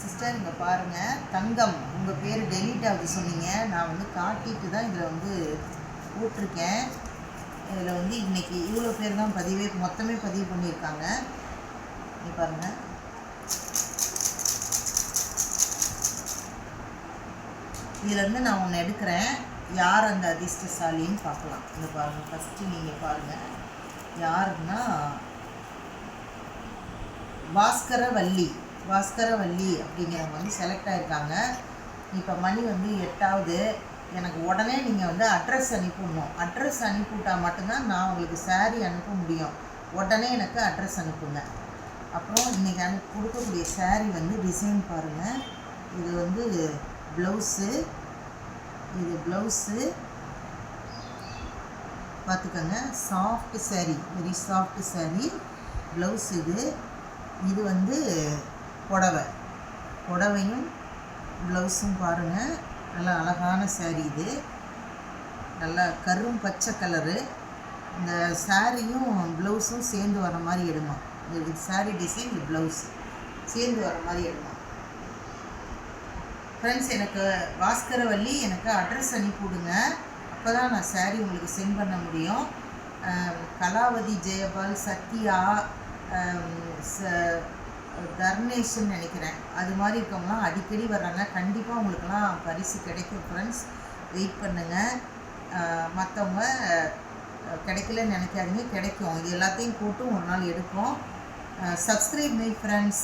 Sister இங்கே பாருங்கள் தங்கம். உங்கள் பேர் டெலீட் ஆகுது சொன்னீங்க. நான் வந்து காட்டிட்டு தான் இதில் வந்து போட்டிருக்கேன். இதில் வந்து இன்னைக்கு இவ்வளோ பேர் தான் பதிவே மொத்தமே பதிவு பண்ணியிருக்காங்க. இங்கே பாருங்கள் இதுலேருந்து நான் ஒன்று எடுக்கிறேன். யார் அந்த அதிர்ஷ்டசாலின்னு பார்க்கலாம். இந்த பாருங்கள் ஃபஸ்ட்டு நீங்கள் பாருங்கள் யாருன்னா பாஸ்கரவல்லி. பாஸ்கரவல்லி அப்படிங்கிறவங்க வந்து செலக்ட் ஆகிருக்காங்க இப்போ மணி வந்து எட்டாவது. எனக்கு உடனே நீங்கள் வந்து அட்ரஸ் அனுப்பிடணும். அட்ரஸ் அனுப்பிவிட்டால் மட்டும்தான் நான் உங்களுக்கு saree அனுப்ப முடியும். உடனே எனக்கு அட்ரஸ் அனுப்புங்க. அப்புறம் இன்றைக்கி அனு கொடுக்கக்கூடிய saree வந்து டிசைன் பாருங்கள் இது வந்து ப்ளவுஸு இது ப்ளவுஸு பார்த்துக்கோங்க. Soft saree very soft saree. Blouse இது. இது வந்து புடவை. புடவையும் ப்ளவுஸும் பாருங்கள் நல்லா அழகான சேரீ இது. நல்லா கரும் பச்சை கலரு இந்த சாரியும் ப்ளவுஸும் சேர்ந்து வர மாதிரி எடுமா. இது saree டிசைன் இது ப்ளவுஸ் சேர்ந்து வர மாதிரி எடுமா. ஃப்ரெண்ட்ஸ் எனக்கு பாஸ்கரவல்லி எனக்கு அட்ரஸ் அனுப்பிவிடுங்க அப்போ தான் நான் saree உங்களுக்கு சென்ட் பண்ண முடியும். கலாவதி ஜெயபால் சத்யா ச- தர்ணேஷ்னு நினைக்கிறேன். அது மாதிரி இருக்கவங்களாம் அடிக்கடி வர்றாங்க. கண்டிப்பாக அவங்களுக்கெல்லாம் பரிசு கிடைக்கும் ஃப்ரெண்ட்ஸ் வெயிட் பண்ணுங்கள் மற்றவங்க கிடைக்கலன்னு நினைக்காதீங்க. கிடைக்கும். இது எல்லாத்தையும் போட்டு ஒரு நாள் எடுப்போம். Subscribe my friends